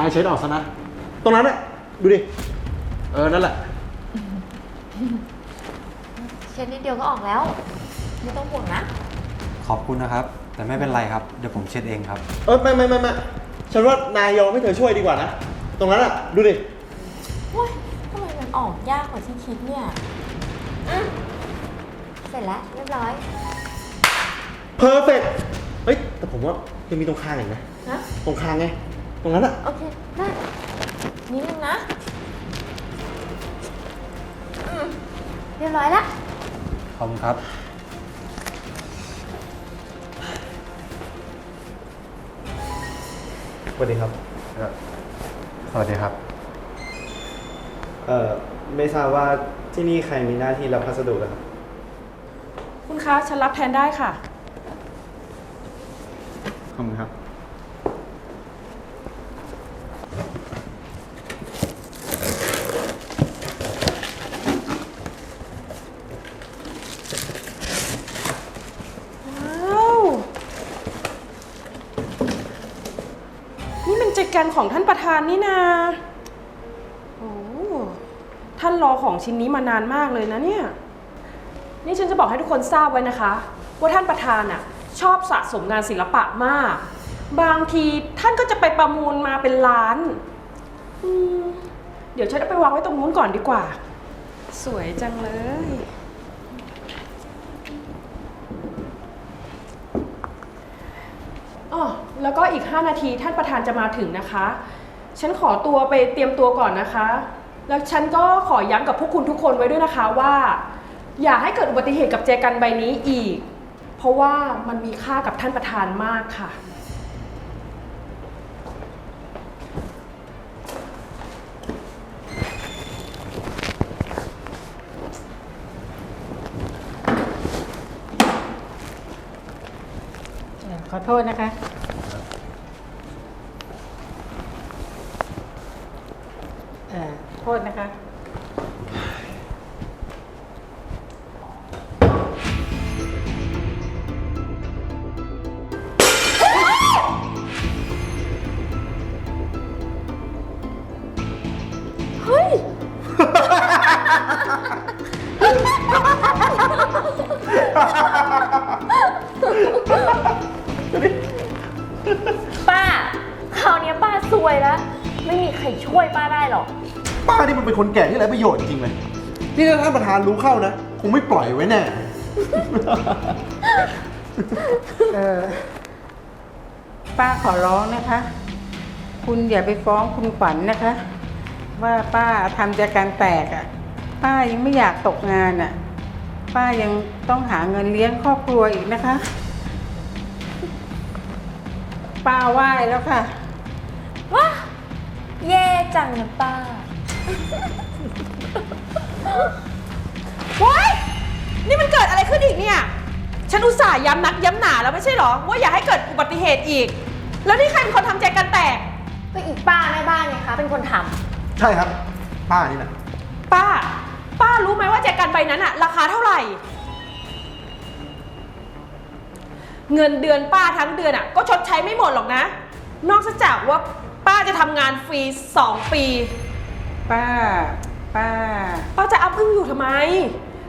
นายเช็ดออกซะนะ ตรงนั้นอะดูดิ เออ นั่นแหละ เช็ดนิดเดียวก็ออกแล้ว ไม่ต้องห่วงนะ ขอบคุณนะครับ แต่ไม่เป็นไรครับ เดี๋ยวผมเช็ดเองครับ เออไม่ไม่ไม่ไม่ฉันว่านายยอมให้เธอช่วยดีกว่านะ ตรงนั้นอะดูดิ โอ้ยทำไมมันออกยากกว่าที่คิดเนี่ยอืมเสร็จแล้วเรียบร้อย เพอร์เฟกเฮ้ย แต่ผมว่ายังมีตรงคางอีกนะนะตรงคางไง ตรงนั้นอะโอเคได้นิดนึงนะอืมเรียบร้อยละ ขอบคุณครับ สวัสดีครับ สวัสดีครับ เอ่อ ไม่ทราบว่าที่นี่ใครมีหน้าที่รับพัสดุครับ คุณคะฉันรับแทนได้ค่ะ ขอบคุณครับ นี่มันของท่านประธานนี่นาโอ้ท่านรอของชิ้นนี้มานานมากเลยนะเนี่ย นี่ฉันจะบอกให้ทุกคนทราบไว้นะคะ ว่าท่านประธานอะชอบสะสมงานศิลปะมาก บางทีท่านก็จะไปประมูลมาเป็นล้านอืมเดี๋ยวฉันเอาไปวางไว้ตรงนู้นก่อนดีกว่า สวยจังเลย อ๋อแล้วก็อีก 5 นาทีท่านประธานจะมาถึงนะคะ ฉันขอตัวไปเตรียมตัวก่อนนะคะ แล้วฉันก็ขอย้ำกับพวกคุณทุกคนไว้ด้วยนะคะว่า อย่าให้เกิดอุบัติเหตุกับแจกันใบนี้อีก เพราะว่ามันมีค่ากับท่านประธานมากค่ะ ขอโทษนะคะาวเนี้ยป้าซวยแล้ว ไม่มีใครช่วยป้าได้หรอก ป้านี่มันเป็นคนแก่ที่ไร้ประโยชน์จริงๆเลย นี่ถ้าท่านประธานรู้เข้านะ คงไม่ปล่อยไว้แน่ เอ่อป้าขอร้องนะคะ คุณอย่าไปฟ้องคุณขวัญนะคะ ว่าป้าทำจากการแตกอะ่ะ ป้ายังไม่อยากตกงานอะ่ะ ป้ายังต้องหาเงินเลี้ยงครอบครัวอีกนะคะ ป้าไหว้แล้วค่ะว้า แย่จังนะป้าว้ายนี่มันเกิดอะไรขึ้นอีกเนี่ย ฉันอุตส่าห์ย้ำนักย้ำหนาแล้วไม่ใช่เหรอ ว่าอย่าให้เกิดอุบัติเหตุอีก แล้วนี่ใครเป็นคนทำแจกันแตก ก็อีกป้าแม่บ้านไงคะ เป็นคนทใช่ครับ ป้านี่นะป้า ป้ารู้ไหมว่าแจกันใบนั้นอะราคาเท่าไหร่ เงินเดือนป้าทั้งเดือนอะก็ชดใช้ไม่หมดหรอกนะ นอกจากว่า ป้าจะทำงานฟรี 2 ปี ป้า ป้า ป้าจะอัพอึ้งอยู่ทำไม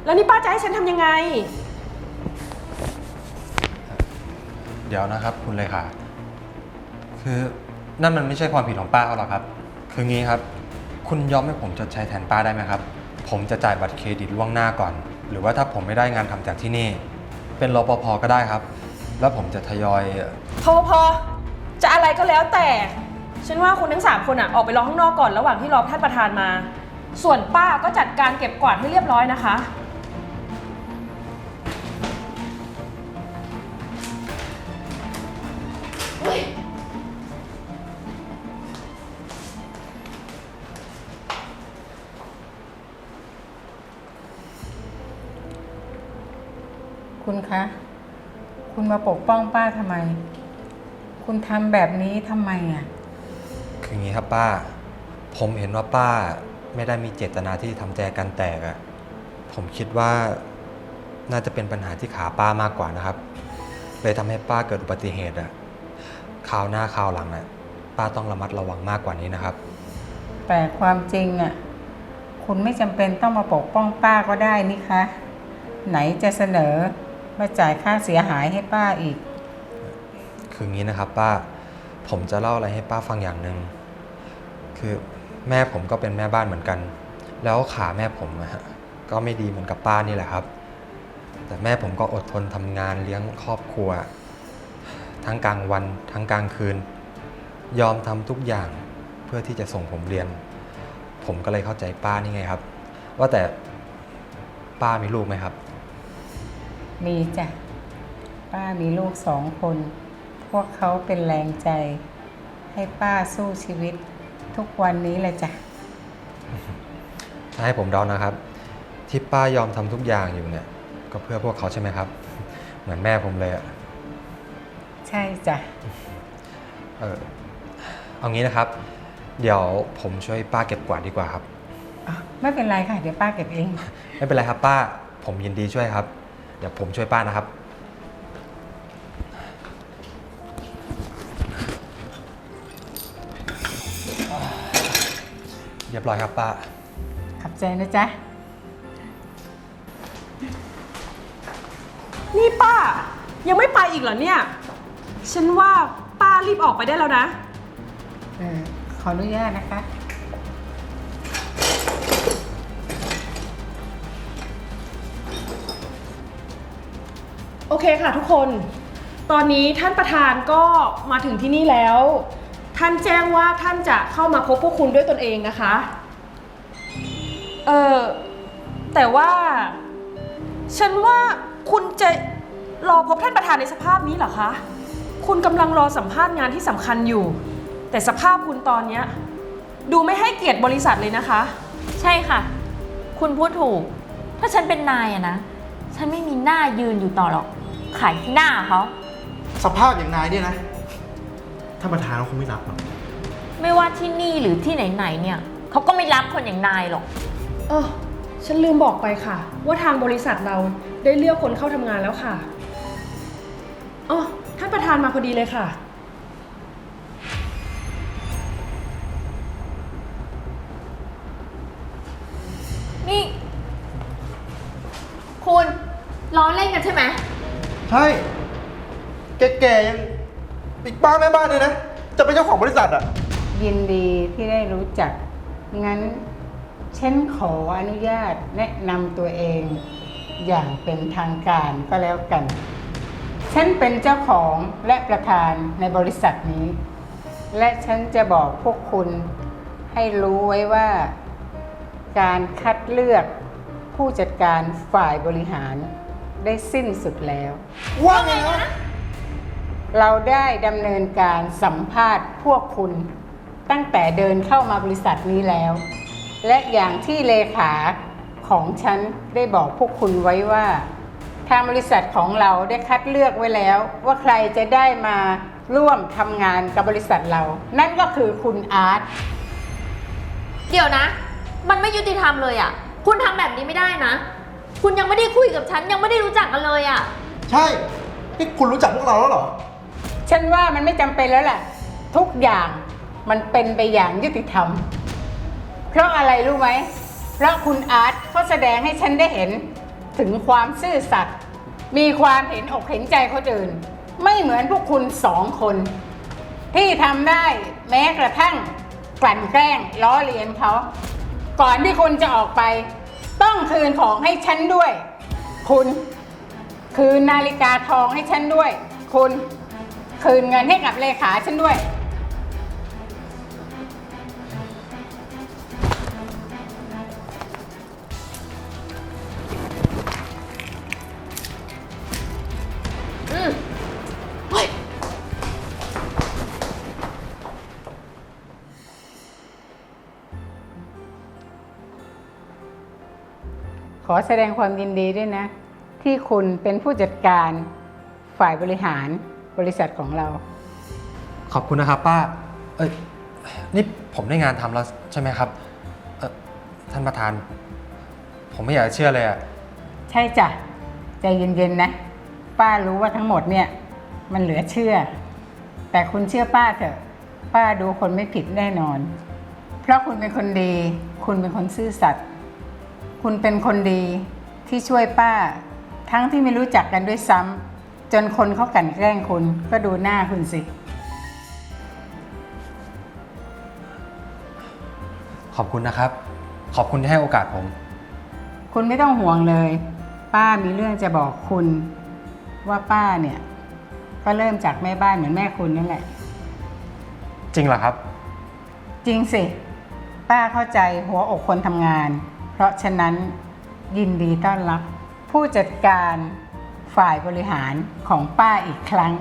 แล้วนี่ป้าจะให้ฉันทำยังไง เดี๋ยวนะครับ คุณเลขาคือนั่นมันไม่ใช่ความผิดของป้าเขาหรอกครับ คืองี้ครับ คุณยอมให้ผมชดใช้แทนป้าได้ไหมครับ ผมจะจ่ายบัตรเครดิตล่วงหน้าก่อน หรือว่าถ้าผมไม่ได้งานทำจากที่นี่ เป็นรปภก็ได้ครับ แล้วผมจะทยอยพอพอ จะอะไรก็แล้วแต่ ฉันว่าคุณทั้งสามคนอะออกไปรอข้างนอกก่อนระหว่างที่รอท่านประธานมา ส่วนป้าก็จัดการเก็บกวาดให้เรียบร้อยนะคะ คุณคะ คุณมาปกป้องป้าทำไม คุณทำแบบนี้ทำไมอะ คืองี้ครับป้า ผมเห็นว่าป้าไม่ได้มีเจตนาที่ทำแจกันแตกอะผมคิดว่าน่าจะเป็นปัญหาที่ขาป้ามากกว่านะครับ เลยทำให้ป้าเกิดอุบัติเหตุอะคราวหน้าคราวหลังอะป้าต้องระมัดระวังมากกว่านี้นะครับ แต่ความจริงอะ คุณไม่จำเป็นต้องมาปกป้องป้าก็ได้นี่คะ ไหนจะเสนอมาจ่ายค่าเสียหายให้ป้าอีก คืองี้นะครับ ป้า ผมจะเล่าอะไรให้ป้าฟังอย่างหนึ่ง คือแม่ผมก็เป็นแม่บ้านเหมือนกัน แล้วขาแม่ผมอะฮะก็ไม่ดีเหมือนกับป้านี่แหละครับ แต่แม่ผมก็อดทนทำงานเลี้ยงครอบครัว ทั้งกลางวันทั้งกลางคืน ยอมทำทุกอย่างเพื่อที่จะส่งผมเรียน ผมก็เลยเข้าใจป้านี่ไงครับ ว่าแต่ป้ามีลูกไหมครับ มีจ้ะ ป้ามีลูกสองคน พวกเขาเป็นแรงใจ ให้ป้าสู้ชีวิต ทุกวันนี้แหละจ้ะ ถ้าให้ผมเดานะครับ ที่ป้ายอมทำทุกอย่างอยู่เนี่ย ก็เพื่อพวกเขาใช่ไหมครับ เหมือนแม่ผมเลยอะใช่จ้ะ เออเอางี้นะครับ เดี๋ยวผมช่วยป้าเก็บกวาดดีกว่าครับอะไม่เป็นไรค่ะ เดี๋ยวป้าเก็บเอง ไม่เป็นไรครับป้า ผมยินดีช่วยครับ เดี๋ยวผมช่วยป้านะครับ เรียบร้อยครับป้า ขับใจนะจ๊ะ นี่ป้า ยังไม่ไปอีกเหรอเนี่ย ฉันว่าป้ารีบออกไปได้แล้วนะ เออขออนุญาตนะคะ โอเคค่ะทุกคน ตอนนี้ท่านประธานก็มาถึงที่นี่แล้ว ท่านแจ้งว่าท่านจะเข้ามาพบพวกคุณด้วยตนเองนะคะ เออแต่ว่า ฉันว่าคุณจะรอพบท่านประธานในสภาพนี้เหรอคะ คุณกำลังรอสัมภาษณ์งานที่สำคัญอยู่ แต่สภาพคุณตอนเนี้ยดูไม่ให้เกียรติบริษัทเลยนะคะ ใช่ค่ะ คุณพูดถูก ถ้าฉันเป็นนายอะนะ ฉันไม่มีหน้ายืนอยู่ต่อหรอก ขายที่หน้าเขา สภาพอย่างนายเนี่ยนะ ท่านประธานก็คงไม่รับหรอกไม่ว่าที่นี่หรือที่ไหนๆเนี่ยเขาก็ไม่รับคนอย่างนายหรอก เออฉันลืมบอกไปค่ะ ว่าทางบริษัทเราได้เลือกคนเข้าทำงานแล้วค่ะอ๋อท่านประธานมาพอดีเลยค่ะ นี่ คุณล้อเล่นกันใช่ไหม ใช่ แก่ๆยัง อีกป้าแม่บ้านเลยนะ จะเป็นเจ้าของบริษัทอะ ยินดีที่ได้รู้จัก งั้นฉันขออนุญาตแนะนำตัวเองอย่างเป็นทางการก็แล้วกัน ฉันเป็นเจ้าของและประธานในบริษัทนี้ และฉันจะบอกพวกคุณให้รู้ไว้ว่า การคัดเลือกผู้จัดการฝ่ายบริหารได้สิ้นสุดแล้ว ว่าไงนะ เราได้ดำเนินการสัมภาษณ์พวกคุณ ตั้งแต่เดินเข้ามาบริษัทนี้แล้ว และอย่างที่เลขาของฉันได้บอกพวกคุณไว้ว่า ทางบริษัทของเราได้คัดเลือกไว้แล้ว ว่าใครจะได้มาร่วมทำงานกับบริษัทเรา นั่นก็คือคุณอาร์ตเดี๋ยวนะ มันไม่ยุติธรรมเลยอะคุณทำแบบนี้ไม่ได้นะ คุณยังไม่ได้คุยกับฉันยังไม่ได้รู้จักกันเลยอะใช่ นี่คุณรู้จักพวกเราแล้วเหรอ ฉันว่ามันไม่จำเป็นแล้วแหละทุกอย่างมันเป็นไปอย่างยุติธรรม เพราะอะไรรู้ไหม เพราะคุณอาร์ตเขาแสดงให้ฉันได้เห็นถึงความซื่อสัตย์มีความเห็นอกเห็นใจคนอื่น ไม่เหมือนพวกคุณสองคน ที่ทำได้แม้กระทั่งกลั่นแกล้งล้อเลียนเขา ก่อนที่คุณจะออกไป ต้องคืนของให้ฉันด้วย คุณ คืนนาฬิกาทองให้ฉันด้วย คุณ คืนเงินให้กับเลขาฉันด้วย อืมเฮ้ย ขอแสดงความยินดีด้วยนะ ที่คุณเป็นผู้จัดการฝ่ายบริหาร บริษัทของเรา ขอบคุณนะครับป้า เอ้ยนี่ผมได้งานทำแล้วใช่ไหมครับเออท่านประธาน ผมไม่อยากจะเชื่อเลยอะใช่จ้ะ ใจเย็นๆนะ ป้ารู้ว่าทั้งหมดเนี่ย มันเหลือเชื่อ แต่คุณเชื่อป้าเถอะ ป้าดูคนไม่ผิดแน่นอน เพราะคุณเป็นคนดี คุณเป็นคนซื่อสัตย์คุณเป็นคนดีที่ช่วยป้า ทั้งที่ไม่รู้จักกันด้วยซ้ำ จนคนเขากลั่นแกล้งคุณก็ดูหน้าคุณสิ ขอบคุณนะครับ ขอบคุณที่ให้โอกาสผม คุณไม่ต้องห่วงเลย ป้ามีเรื่องจะบอกคุณ ว่าป้าเนี่ย ก็เริ่มจากแม่บ้านเหมือนแม่คุณนั่นแหละ จริงเหรอครับ จริงสิ ป้าเข้าใจหัวอกคนทำงาน เพราะฉะนั้นยินดีต้อนรับ ผู้จัดการ ฝ่ายบริหารของป้าอีกครั้ง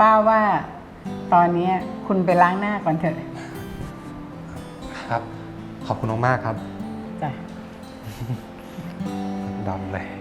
ป้าว่าตอนนี้คุณไปล้างหน้าก่อนเถอะครับ ขอบคุณมากๆครับจ้ะดำเลย